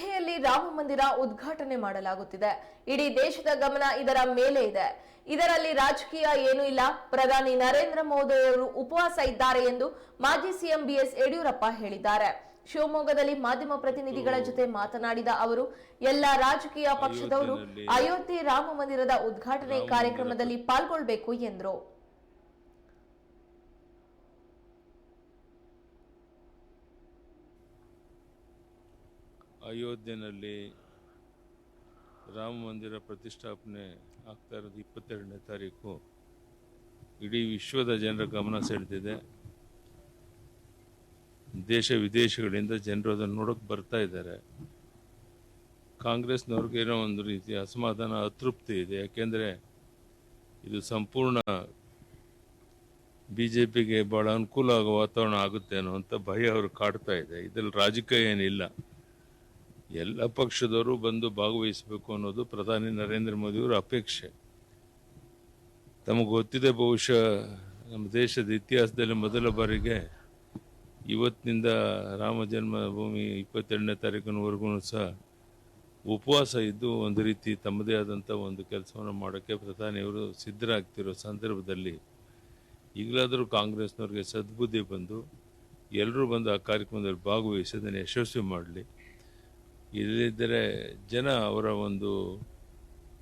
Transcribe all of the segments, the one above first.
ಅಯೋಧ್ಯೆಯಲ್ಲಿ ರಾಮ ಮಂದಿರ ಉದ್ಘಾಟನೆ ಮಾಡಲಾಗುತ್ತಿದೆ. ಇಡೀ ದೇಶದ ಗಮನ ಇದರ ಮೇಲೆ ಇದೆ. ಇದರಲ್ಲಿ ರಾಜಕೀಯ ಏನೂ ಇಲ್ಲ. ಪ್ರಧಾನಿ ನರೇಂದ್ರ ಮೋದಿ ಅವರು ಉಪವಾಸ ಇದ್ದಾರೆ ಎಂದು ಮಾಜಿ ಸಿಎಂ ಬಿಎಸ್ ಯಡಿಯೂರಪ್ಪ ಹೇಳಿದ್ದಾರೆ. ಶಿವಮೊಗ್ಗದಲ್ಲಿ ಮಾಧ್ಯಮ ಪ್ರತಿನಿಧಿಗಳ ಜೊತೆ ಮಾತನಾಡಿದ ಅವರು ಎಲ್ಲ ರಾಜಕೀಯ ಪಕ್ಷದವರು ಅಯೋಧ್ಯೆ ರಾಮ ಮಂದಿರದ ಉದ್ಘಾಟನೆ ಕಾರ್ಯಕ್ರಮದಲ್ಲಿ ಪಾಲ್ಗೊಳ್ಳಬೇಕು ಎಂದರು. ಅಯೋಧ್ಯೆಯಲ್ಲಿ ರಾಮ ಮಂದಿರ ಪ್ರತಿಷ್ಠಾಪನೆ ಆಗ್ತಾ ಇರೋದು ಇಪ್ಪತ್ತೆರಡನೇ ತಾರೀಕು. ಇಡೀ ವಿಶ್ವದ ಜನರ ಗಮನ ಸೆಳೆದಿದೆ. ದೇಶ ವಿದೇಶಗಳಿಂದ ಜನರು ಅದನ್ನು ನೋಡೋಕೆ ಬರ್ತಾ ಇದ್ದಾರೆ. ಕಾಂಗ್ರೆಸ್ನವ್ರಿಗೆ ಏನೋ ಒಂದು ರೀತಿಯ ಅಸಮಾಧಾನ, ಅತೃಪ್ತಿ ಇದೆ. ಯಾಕೆಂದರೆ ಇದು ಸಂಪೂರ್ಣ ಬಿ ಜೆ ಪಿಗೆ ಭಾಳ ಅನುಕೂಲ ಆಗೋ ವಾತಾವರಣ ಆಗುತ್ತೇನೋ ಅಂತ ಭಯ ಅವರು ಕಾಡ್ತಾ ಇದೆ. ಇದರಲ್ಲಿ ರಾಜಕೀಯ ಏನಿಲ್ಲ. ಎಲ್ಲ ಪಕ್ಷದವರು ಬಂದು ಭಾಗವಹಿಸಬೇಕು ಅನ್ನೋದು ಪ್ರಧಾನಿ ನರೇಂದ್ರ ಮೋದಿಯವರ ಅಪೇಕ್ಷೆ. ತಮಗೆ ಗೊತ್ತಿದೆ ಬಹುಶಃ ನಮ್ಮ ದೇಶದ ಇತಿಹಾಸದಲ್ಲಿ ಮೊದಲ ಬಾರಿಗೆ ಇವತ್ತಿನಿಂದ ರಾಮ ಜನ್ಮಭೂಮಿ ಇಪ್ಪತ್ತೆರಡನೇ ತಾರೀಕಿನವರೆಗೂ ಸಹ ಉಪವಾಸ ಇದ್ದು ಒಂದು ರೀತಿ ತಮ್ಮದೇ ಆದಂಥ ಒಂದು ಕೆಲಸವನ್ನು ಮಾಡೋಕ್ಕೆ ಪ್ರಧಾನಿಯವರು ಸಿದ್ಧರಾಗ್ತಿರೋ ಸಂದರ್ಭದಲ್ಲಿ ಈಗಲಾದರೂ ಕಾಂಗ್ರೆಸ್ನವ್ರಿಗೆ ಸದ್ಬುದ್ಧಿ ಬಂದು ಎಲ್ಲರೂ ಬಂದು ಆ ಕಾರ್ಯಕ್ರಮದಲ್ಲಿ ಭಾಗವಹಿಸಿ ಅದನ್ನು ಯಶಸ್ವಿ ಮಾಡಲಿ. ಇಲ್ಲದಿದ್ದರೆ ಜನ ಅವರ ಒಂದು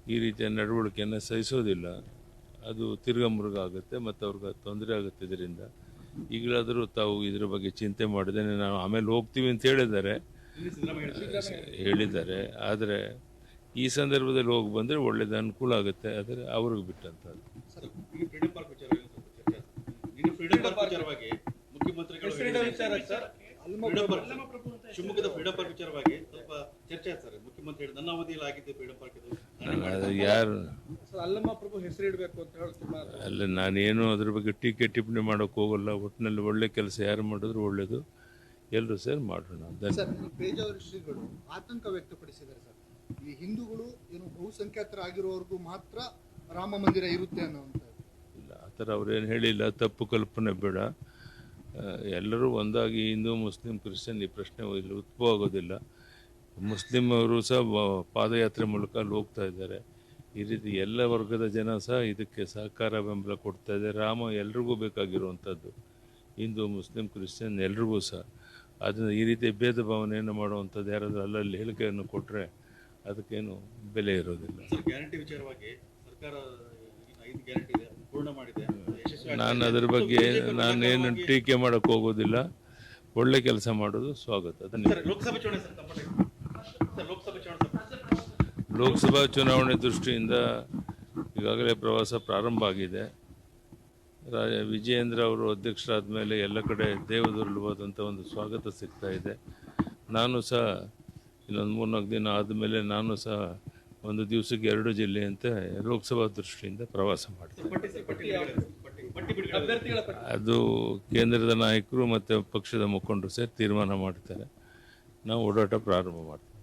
ಈ ರೀತಿಯ ನಡವಳಿಕೆಯನ್ನು ಸಹಿಸೋದಿಲ್ಲ. ಅದು ತಿರ್ಗಾ ಮುರುಗ ಆಗುತ್ತೆ ಮತ್ತು ಅವ್ರಿಗೆ ತೊಂದರೆ ಆಗುತ್ತೆ ಇದರಿಂದ. ಈಗಲಾದರೂ ತಾವು ಇದ್ರ ಬಗ್ಗೆ ಚಿಂತೆ ಮಾಡಿದ್ದೇನೆ. ನಾವು ಆಮೇಲೆ ಹೋಗ್ತೀವಿ ಅಂತ ಹೇಳಿದ್ದಾರೆ. ಹೇಳಿದ್ದಾರೆ. ಆದರೆ ಈ ಸಂದರ್ಭದಲ್ಲಿ ಹೋಗಿ ಬಂದರೆ ಒಳ್ಳೇದು ಅನುಕೂಲ ಆಗುತ್ತೆ. ಆದರೆ ಅವ್ರಿಗೆ ಬಿಟ್ಟಂತ ಮುಖ್ಯಮಂತ್ರಿಗಳು ಶಿವಮೊಗ್ಗದ ಫ್ರೀಡಂ ಪಾರ್ಕ್ ವಿಚಾರವಾಗಿ ಸ್ವಲ್ಪ ಚರ್ಚೆ ಆಯ್ತು ಸರ್. ಮುಖ್ಯಮಂತ್ರಿ ಹೇಳಿದ್ರು, ನನ್ನ ಅವಧಿಯಲ್ಲಿ ಆಗಿದ್ದು ಫ್ರೀಡಂ ಪಾರ್ಕ್ ಅದು ಯಾರು ಅಲ್ಲಮ್ಮ ಪ್ರಭು ಹೆಸರಿಡಬೇಕು ಅಂತ ಹೇಳಿ ತುಂಬಾ ಅಲ್ಲ ನಾನೇನು ಅದ್ರ ಬಗ್ಗೆ ಟೀಕೆ ಟಿಪ್ಪಣಿ ಮಾಡೋಕೆ ಹೋಗಲ್ಲ. ಒಟ್ಟಿನಲ್ಲಿ ಒಳ್ಳೆ ಕೆಲಸ ಯಾರು ಮಾಡಿದ್ರು ಒಳ್ಳೇದು. ಎಲ್ಲರೂ ಸೇರಿ ಮಾಡೋಣ. ಸರ್ ಪೇಜಾವರ ಶ್ರೀಗಳು ಆತಂಕ ವ್ಯಕ್ತಪಡಿಸಿದ್ದಾರೆ ಸರ್. ಈ ಹಿಂದೂಗಳು ಏನು ಬಹುಸಂಖ್ಯಾತರಾಗಿರುವವರೆಗೂ ಮಾತ್ರ ರಾಮ ಮಂದಿರ ಇರುತ್ತೆ ಅನ್ನೋ ಇಲ್ಲ ಆ ಥರ ಅವ್ರೇನು ಹೇಳಿಲ್ಲ. ತಪ್ಪು ಕಲ್ಪನೆ ಬೇಡ. ಎಲ್ಲರೂ ಒಂದಾಗಿ ಹಿಂದೂ, ಮುಸ್ಲಿಂ, ಕ್ರಿಶ್ಚಿಯನ್ ಈ ಪ್ರಶ್ನೆ ಇಲ್ಲಿ ಉದ್ಭವ ಆಗೋದಿಲ್ಲ ಮುಸ್ಲಿಂ ಅವರು ಸಹ ಪಾದಯಾತ್ರೆ ಮೂಲಕ ಅಲ್ಲಿ ಹೋಗ್ತಾ ಇದ್ದಾರೆ. ಈ ರೀತಿ ಎಲ್ಲ ವರ್ಗದ ಜನ ಸಹ ಇದಕ್ಕೆ ಸಹಕಾರ ಬೆಂಬಲ ಕೊಡ್ತಾ ಇದೆ. ರಾಮ ಎಲ್ರಿಗೂ ಬೇಕಾಗಿರುವಂಥದ್ದು. ಹಿಂದೂ, ಮುಸ್ಲಿಂ, ಕ್ರಿಶ್ಚಿಯನ್ ಎಲ್ರಿಗೂ ಸಹ. ಅದನ್ನು ಈ ರೀತಿ ಭೇದ ಭಾವನೆಯನ್ನು ಮಾಡುವಂಥದ್ದು ಯಾರಾದರೂ ಅಲ್ಲಲ್ಲಿ ಹೇಳಿಕೆಯನ್ನು ಕೊಟ್ಟರೆ ಅದಕ್ಕೇನು ಬೆಲೆ ಇರೋದಿಲ್ಲ. ಗ್ಯಾರಂಟಿ ವಿಚಾರವಾಗಿ ಸರ್ಕಾರ ಐದು ಗ್ಯಾರಂಟಿ ಇದೆ. ನಾನು. ಅದ್ರ ಬಗ್ಗೆ ನಾನೇನು ಟೀಕೆ ಮಾಡಕ್ಕೆ ಹೋಗೋದಿಲ್ಲ. ಒಳ್ಳೆ ಕೆಲಸ ಮಾಡೋದು ಸ್ವಾಗತ. ಲೋಕಸಭೆ ಚುನಾವಣೆ ದೃಷ್ಟಿಯಿಂದ ಈಗಾಗಲೇ ಪ್ರವಾಸ ಪ್ರಾರಂಭ ಆಗಿದೆ. ರಾಜ ವಿಜಯೇಂದ್ರ ಅವರು ಅಧ್ಯಕ್ಷರಾದ ಮೇಲೆ ಎಲ್ಲ ಕಡೆ ದೇವದುರ್ಲಭವಾದಂಥ ಒಂದು ಸ್ವಾಗತ ಸಿಗ್ತಾ ಇದೆ. ನಾನು ಸಹ ಇನ್ನೊಂದು ಮೂರ್ನಾಲ್ಕು ದಿನ ಆದಮೇಲೆ ನಾನು ಸಹ ಒಂದು ದಿವಸಕ್ಕೆ ಎರಡು ಜಿಲ್ಲೆ ಅಂತ ಲೋಕಸಭಾ ದೃಷ್ಟಿಯಿಂದ ಪ್ರವಾಸ ಮಾಡ್ತೀನಿ ಅದು ಕೇಂದ್ರದ ನಾಯಕರು ಮತ್ತು ಪಕ್ಷದ ಮುಖಂಡರು ಸೇರಿ ತೀರ್ಮಾನ ಮಾಡ್ತಾರೆ ನಾವು ಓಡಾಟ ಪ್ರಾರಂಭ ಮಾಡ್ತೀವಿ.